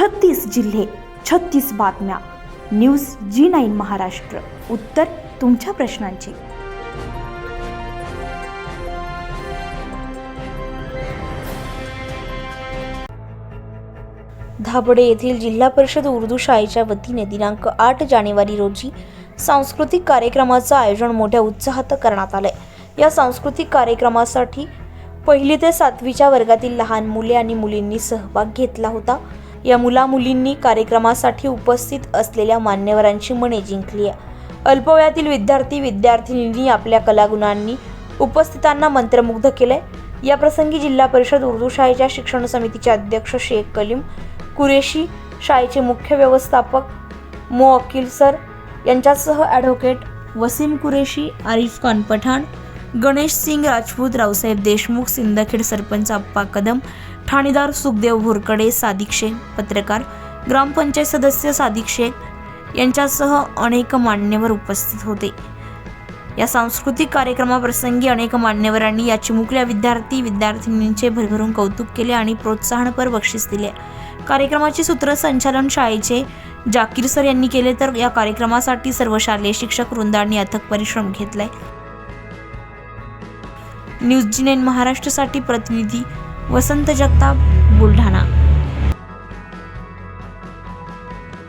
छत्तीस जिल्हे छत्तीस बातम्या. News G nine Maharashtra. उत्तर तुमच्या प्रश्नांची. धाबडे येथील जिल्हा परिषद उर्दू शाळेच्या वतीने दिनांक आठ जानेवारी रोजी सांस्कृतिक कार्यक्रमाचं आयोजन मोठ्या उत्साहात करण्यात आलंय. या सांस्कृतिक कार्यक्रमासाठी पहिली ते सातवीच्या वर्गातील लहान मुले आणि मुलींनी सहभाग घेतला होता. या मुला मुलींनी कार्यक्रमासाठी उपस्थित असलेल्या मान्यवरांची मने जिंकली आहे. अल्पवयातील विद्यार्थी विद्यार्थिनींनी आपल्या कलागुणांनी उपस्थितांना मंत्रमुग्ध केलंय. या प्रसंगी जिल्हा परिषद उर्दू शाळेच्या शिक्षण समितीचे अध्यक्ष शेख कलीम कुरेशी शाळेचे मुख्य व्यवस्थापक मो. अकील सर यांच्यासह ॲडव्होकेट वसीम कुरेशी आरिफ खान पठाण गणेश सिंग राजपूत रावसाहेब देशमुख सिंदखेड सरपंच अप्पा कदम ठाणेदार सुखदेव भोरकडे सादिक शेख पत्रकार ग्रामपंचायत सदस्य सादिक शेख यांच्यासह अनेक मान्यवर उपस्थित होते. या सांस्कृतिक कार्यक्रमाप्रसंगी अनेक मान्यवरांनी या चिमुकल्या विद्यार्थी विद्यार्थिनींचे भरभरून कौतुक केले आणि प्रोत्साहनपर बक्षीस दिले. कार्यक्रमाचे सूत्रसंचालन शाळेचे जाकीर सर यांनी केले तर या कार्यक्रमासाठी सर्व शालेय शिक्षक वृंदांनी अथक परिश्रम घेतलाय. न्यूज जी महाराष्ट्रासाठी प्रतिनिधी वसंत जगताप बुलढाणा